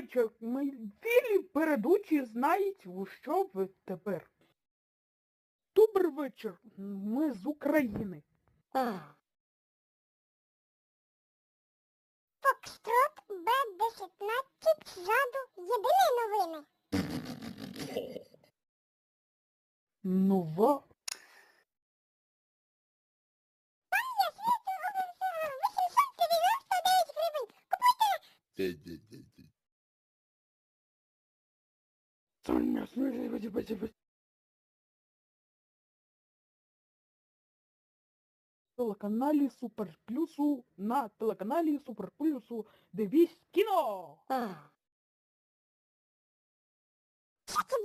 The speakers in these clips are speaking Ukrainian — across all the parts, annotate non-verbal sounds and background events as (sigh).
вечір. Ми передучі знають, у що ви тепер. Добрий вечір. Ми з України. Фокстрот Б-19 ззаду. Єдині новини. Нова. Я світу оберця 899 гривень. Купуйте. Соня, смотри, бати, бати, бати. Телеканалі Супер Плюсу на телеканалі Супер Плюсу дивись кіно. Що це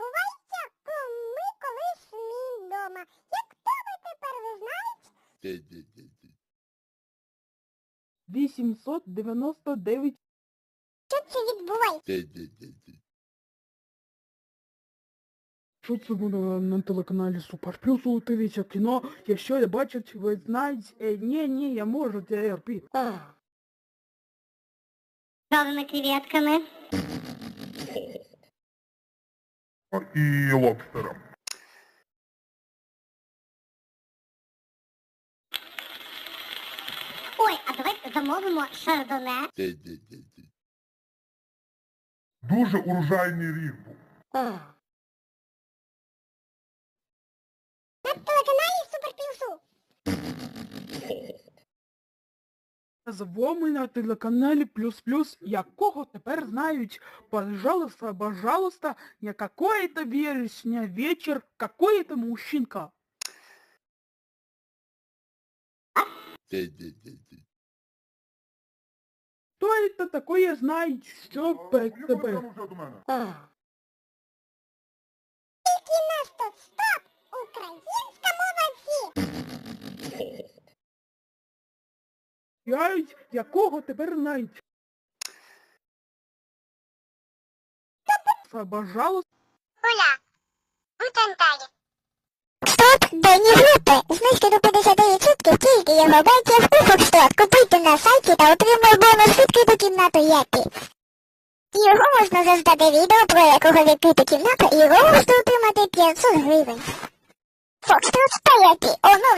відбувається? Ми колись мій дома. Як то ви тепер ви знаєте? 899 Що це відбувається? Що це буде на телеканалі Супер Плюсу дивіться кіно, якщо я бачить, ви знаєте, е, ні, ні, я можу терпіти. Жареними креветками. (laughs) и лобстером. Ой, а давайте замовимо шардоне. Дуже урожайний рік був. На телеканалі Суперплюсу. З вами на телеканалі Плюс Плюс, якого тепер знають. Пожалуйста, пожалуйста, не какой-то вересня вечер, какой-то мужчинка. Кто это такое перед Мені тебе? Яють, якого тепер. Пожалуйста. Уля! Гутен Тag. Стоп! Денні групи! Знижки до 59% тільки його байтів у Фокстрот. Купуйте на сайті та отримуй бонус відкриту кімнату Єпі. Його можна заздати відео, про якого відкрита кімната, і його можна отримати 500 гривень. Фокстрот та. Оно